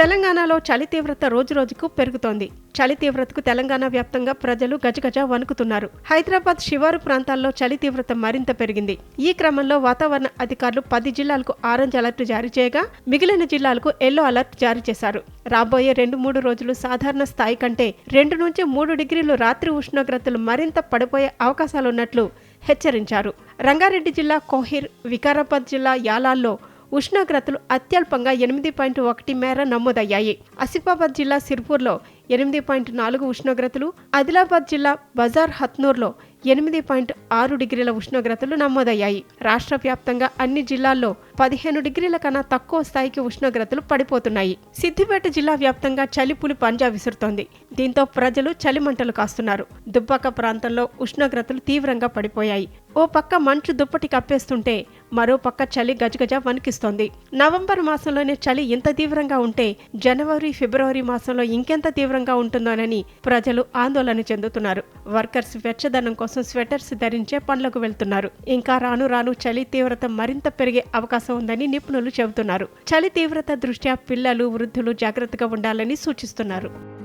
తెలంగాణలో చలి తీవ్రత రోజురోజుకు పెరుగుతోంది. చలి తీవ్రతకు తెలంగాణ వ్యాప్తంగా ప్రజలు గజగజ వణుకుతున్నారు. హైదరాబాద్ శివారు ప్రాంతాల్లో చలి తీవ్రత మరింత పెరిగింది. ఈ క్రమంలో వాతావరణ అధికారులు పది జిల్లాలకు ఆరెంజ్ అలర్ట్ జారీ చేయగా మిగిలిన జిల్లాలకు ఎల్లో అలర్ట్ జారీ చేశారు. రాబోయే రెండు మూడు రోజులు సాధారణ స్థాయి కంటే రెండు నుంచి మూడు డిగ్రీలు రాత్రి ఉష్ణోగ్రతలు మరింత పడిపోయే అవకాశాలున్నట్లు హెచ్చరించారు. రంగారెడ్డి జిల్లా కోహిర్ వికారాబాద్ జిల్లా యాలాల్లో ఉష్ణోగ్రతలు అత్యల్పంగా ఎనిమిది పాయింట్ ఒకటి మేర నమోదయ్యాయి. ఆసిఫాబాద్ జిల్లా సిర్పూర్లో ఎనిమిది పాయింట్ నాలుగు ఉష్ణోగ్రతలు ఆదిలాబాద్ జిల్లా బజార్ హత్నూర్లో ఎనిమిది పాయింట్ ఆరు డిగ్రీల ఉష్ణోగ్రతలు నమోదయ్యాయి. రాష్ట్ర వ్యాప్తంగా అన్ని జిల్లాల్లో పదిహేను డిగ్రీల కన్నా తక్కువ స్థాయికి ఉష్ణోగ్రతలు పడిపోతున్నాయి. సిద్దిపేట జిల్లా వ్యాప్తంగా చలిపులి పంజా విసురుతోంది. దీంతో ప్రజలు చలిమంటలు కాస్తున్నారు. దుబ్బాక ప్రాంతంలో ఉష్ణోగ్రతలు తీవ్రంగా పడిపోయాయి. ఓ పక్క మంచు దుప్పటి కప్పేస్తుంటే మరో పక్క చలి గజగజ వణికిస్తోంది. నవంబర్ మాసంలోనే చలి ఇంత తీవ్రంగా ఉంటే జనవరి ఫిబ్రవరి మాసంలో ఇంకెంత తీవ్రంగా ఉంటుందోనని ప్రజలు ఆందోళన చెందుతున్నారు. వర్కర్స్ వెచ్చదనం కోసం స్వెటర్స్ ధరించే పనులకు వెళ్తున్నారు. ఇంకా రాను రాను చలి తీవ్రత మరింత పెరిగే అవకాశం ఉందని నిపుణులు చెబుతున్నారు. చలి తీవ్రత దృష్ట్యా పిల్లలు వృద్ధులు జాగ్రత్తగా ఉండాలని సూచిస్తున్నారు.